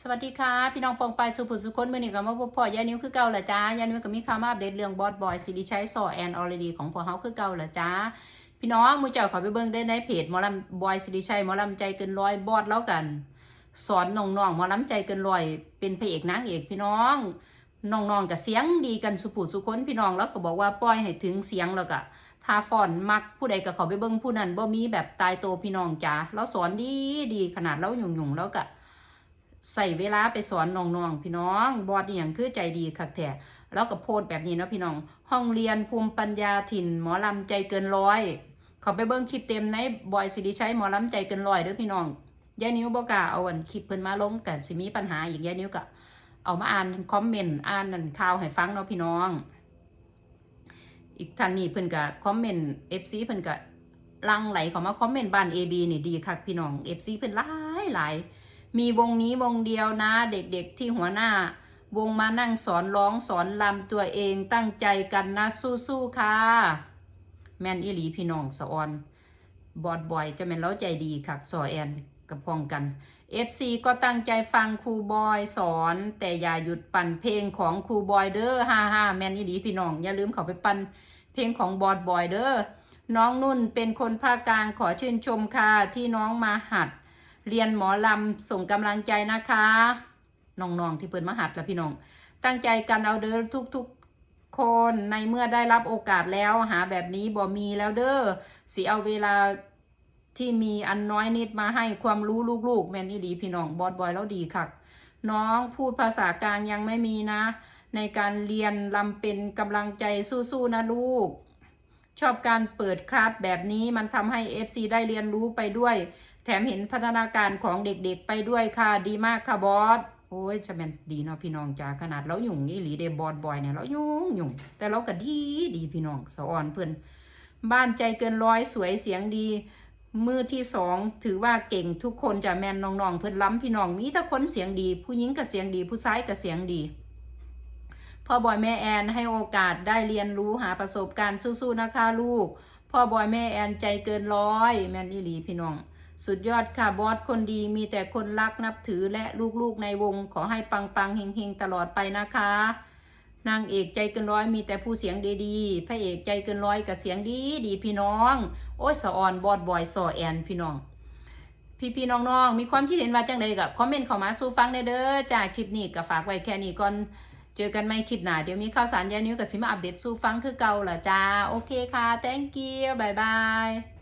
สวัสดีค่ะ พี่น้องปองไปสุภุสุคนมื่อนี้ก็มาพบพ่อยานิ้วคือเก่าละจ้ายานิ้วก็มีข่าวมาอัปเดตเรื่องบอสบอยสิริชัยสอแอนออลดีของพวกเฮาคือเก่าละจ้าพี่น้องมูเจ้าขอไปเบิ่งได้ในเพจหมอลำบอยสิริชัยหมอลำใจเกินร้อยบอสแล้วกัน สอนน้องๆหมอลำใจเกินร้อยเป็นพระเอกนางเอกพี่น้องน้องๆกับเสียงดีกันสุภุสุคนพี่น้องแล้วก็บอกว่าปล่อยให้ถึงเสียงแล้วก็ทาฟอนมักผู้ใดก็เขาไปเบิ่งผู้นั้นบ่มีแบบตายโตพี่น้องจ้าแล้วสอนดีดีขนาดแล้วหยุ่งๆแล้วก็ ใส่เวลาไปสอนน้องๆพี่น้อง บอดอย่างคือใจดีคักแท้แล้วก็โพสแบบนี้เนาะพี่น้อง ห้องเรียนภูมิปัญญาถิ่น หมอลำใจเกินร้อยเขาไปเบิ้งคลิปเต็มในบอยสิริชัยหมอลำใจเกินร้อยเด้อพี่น้องยายนิ้วบอกาเอาอันคลิปเพิ่นมาลงกันสิมีปัญหาอีกยายนิ้วก็เอามาอ่านคอมเมนต์อ่านนั่นข่าวให้ฟังเนาะพี่น้อง อีกท่านนี้เพิ่นก็คอมเมนต์ FC เพิ่นก็ลังไหลเข้ามาคอมเมนต์บ้าน AB นี่ดีคักพี่น้อง FC เพิ่นหลายหลาย มีวงนี้วงเดียวนะ เด็กๆที่หัวหน้า วงมานั่งสอนร้องสอนลำตัวเองตั้งใจกันนะสู้ๆค่ะ แมนอีหลีพี่น้องสะออน บอดบอยจะแมนเล้าใจดีค่ะสอแอนกับพองกัน FC ก็ตั้งใจฟังครูบอยสอน แต่อย่าหยุดปั่นเพลงของครูบอยเด้อฮ่าฮ่าแมนอีหลีพี่น้อง อย่าลืมเขาไปปั่นเพลงของบอดบอยเด้อน้องนุ่นเป็นคนภาคกลางขอชื่นชมค่ะที่น้องมาหัด เรียนหมอลำส่งกำลังใจนะคะน้องๆที่เปิดมหัดแล้วพี่น้อง ตั้งใจกันเอาเด้อทุกๆคนในเมื่อได้รับโอกาสแล้วหาแบบนี้บ่มีแล้วเด้อสิเอาเวลาที่มีอันน้อยนิดมาให้ความรู้ลูกๆ แม่นี่ดีพี่น้องบอดบอยแล้วดีค่ะน้องพูดภาษากลางยังไม่มีนะ ในการเรียนลำเป็นกำลังใจสู้ๆนะลูก ชอบการเปิดคลาสแบบนี้มันทำให้ FC ได้เรียนรู้ไปด้วย แถมเห็นพัฒนาการของเด็กๆไปด้วยค่ะ ดีมากค่ะบอสโอ้ยจะเป็นดีเนาะพี่น้องจ้าขนาดเราหยุ่งนี่หลีเดบอสบอยเนี่ยเรายุ่งหยุ่งแต่เราก็ดีดีพี่น้องสะออนเพื่อนบ้านใจเกินร้อยสวยเสียงดีมือที่สองถือว่าเก่งทุกคนจะแมนน้องๆเพื่อนล้ำพี่น้องมีแต่คนเสียงดี ผู้หญิงก็เสียงดี ผู้ชายก็เสียงดี พ่อบอยแม่แอนให้โอกาสได้เรียนรู้หาประสบการณ์สู้ๆนะคะลูก พ่อบอยแม่แอนใจเกินร้อย แมนอีหลีพี่น้อง สุดยอดค่ะบอสคนดีมีแต่คนรักนับถือและลูกๆในวงขอให้ปังๆเฮงๆตลอดไปนะคะนางเอกใจเกินร้อยมีแต่ผู้เสียงดีๆ พระเอกใจเกินร้อยกับเสียงดีดีพี่น้อง โอ้ยสะออนบอดบอยสอแอนพี่น้อง พี่ๆน้องๆ มีความคิดเห็นว่าจังใดกับคอมเมนต์เข้ามาสู่ฟังได้เด้อจ้าคลิปนี้ก็ฝากไว้แค่นี้ก่อน เจอกันไม่คลิปหนาเดี๋ยวมีข่าวสารยานิ้วกับชิมาอัปเดตสู่ฟังคือเก่าหรอจ้า โอเคค่ะ thank you บายบาย